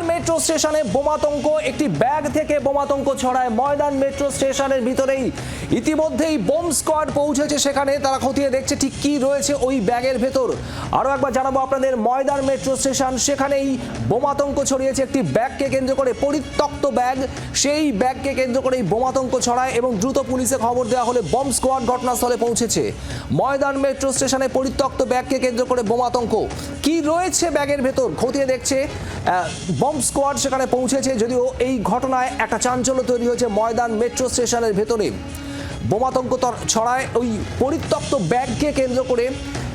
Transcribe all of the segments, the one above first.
ময়দান metro স্টেশনে বোমাতঙ্ক। একটি bag থেকে বোমাতঙ্ক ছড়ায় ময়দান মেট্রো স্টেশনের ভিতরেই। ইতিমধ্যেই বোম স্কোয়াড পৌঁছেছে সেখানে, তারা খতিয়ে দেখছে ঠিক কি রয়েছে ওই ব্যাগের ভেতর। আরও একবার জানাব আপনাদের, ময়দান মেট্রো স্টেশন সেখানেই বোমাতঙ্ক ছড়িয়েছে একটি ব্যাগকে কেন্দ্র করে, পরিত্যক্ত ব্যাগ। সেই ব্যাগকে কেন্দ্র করেই বোমাতঙ্ক ছড়ায় এবং দ্রুত পুলিশে খবর দেওয়া হলে বম স্কোয়াড ঘটনাস্থলে পৌঁছেছে। ময়দান মেট্রো স্টেশনে পরিত্যক্ত ব্যাগকে কেন্দ্র করে বোমাতঙ্ক। কি রয়েছে ব্যাগের ভেতর? খতিয়ে দেখছে স্কোয়াড সেখানে পৌঁছেছে যদিও এই ঘটনায় একটা চাঞ্চল্য তৈরি হয়েছে ময়দান মেট্রো স্টেশনের ভেতরে। বোমাতঙ্ক ছড়ায় ওই পরিত্যক্ত ব্যাগকে কেন্দ্র করে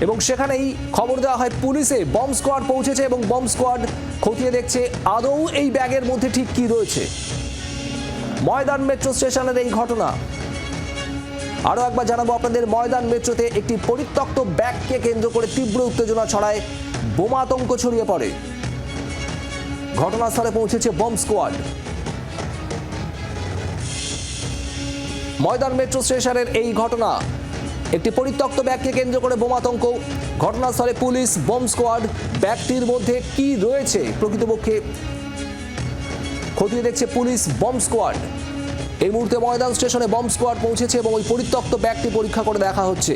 এবং সেখানেই খবর দেওয়া হয় পুলিশে বম স্কোয়াড পৌঁছেছে এবং বম স্কোয়াড খতিয়ে দেখছে আদৌ এই ব্যাগের মধ্যে ঠিক কি রয়েছে। ময়দান মেট্রো স্টেশনের এই ঘটনা। আরও একবার জানাব আপনাদের, ময়দান মেট্রোতে একটি পরিত্যক্ত ব্যাগকে কেন্দ্র করে তীব্র উত্তেজনা ছড়ায় বোমাতঙ্ক ছড়িয়ে পড়ে। ঘটনাস্থলে পৌঁছেছে বম স্কোয়াড। ময়দান মেট্রো স্টেশনের এই ঘটনা। একটি পরিত্যক্ত ব্যাগকে কেন্দ্র করে বোমাতঙ্ক। ঘটনাস্থলে পুলিশ, বম স্কোয়াড ব্যাগটির মধ্যে কি রয়েছে প্রকৃতপক্ষে? খতিয়ে দেখছে পুলিশ, বম স্কোয়াড। এই মুহূর্তে ময়দান স্টেশনে বম স্কোয়াড পৌঁছেছে এবং ওই পরিত্যক্ত ব্যাগটি পরীক্ষা করে দেখা হচ্ছে।